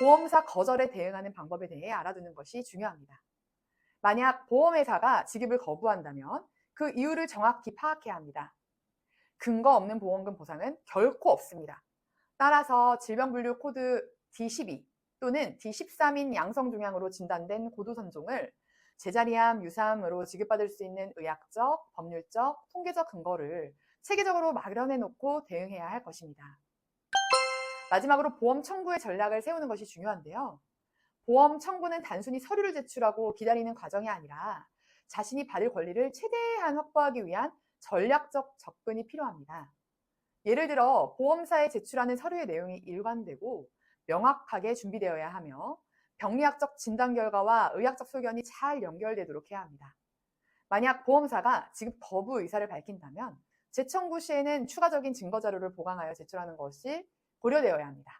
보험사 거절에 대응하는 방법에 대해 알아두는 것이 중요합니다. 만약 보험회사가 지급을 거부한다면 그 이유를 정확히 파악해야 합니다. 근거 없는 보험금 보상은 결코 없습니다. 따라서 질병분류 코드 D12 또는 D13인 양성 종양으로 진단된 고도선종을 제자리암, 유사암으로 지급받을 수 있는 의학적, 법률적, 통계적 근거를 체계적으로 마련해 놓고 대응해야 할 것입니다. 마지막으로 보험 청구의 전략을 세우는 것이 중요한데요. 보험 청구는 단순히 서류를 제출하고 기다리는 과정이 아니라 자신이 받을 권리를 최대한 확보하기 위한 전략적 접근이 필요합니다. 예를 들어 보험사에 제출하는 서류의 내용이 일관되고 명확하게 준비되어야 하며 병리학적 진단 결과와 의학적 소견이 잘 연결되도록 해야 합니다. 만약 보험사가 지급 거부 의사를 밝힌다면 재청구 시에는 추가적인 증거 자료를 보강하여 제출하는 것이 고려되어야 합니다.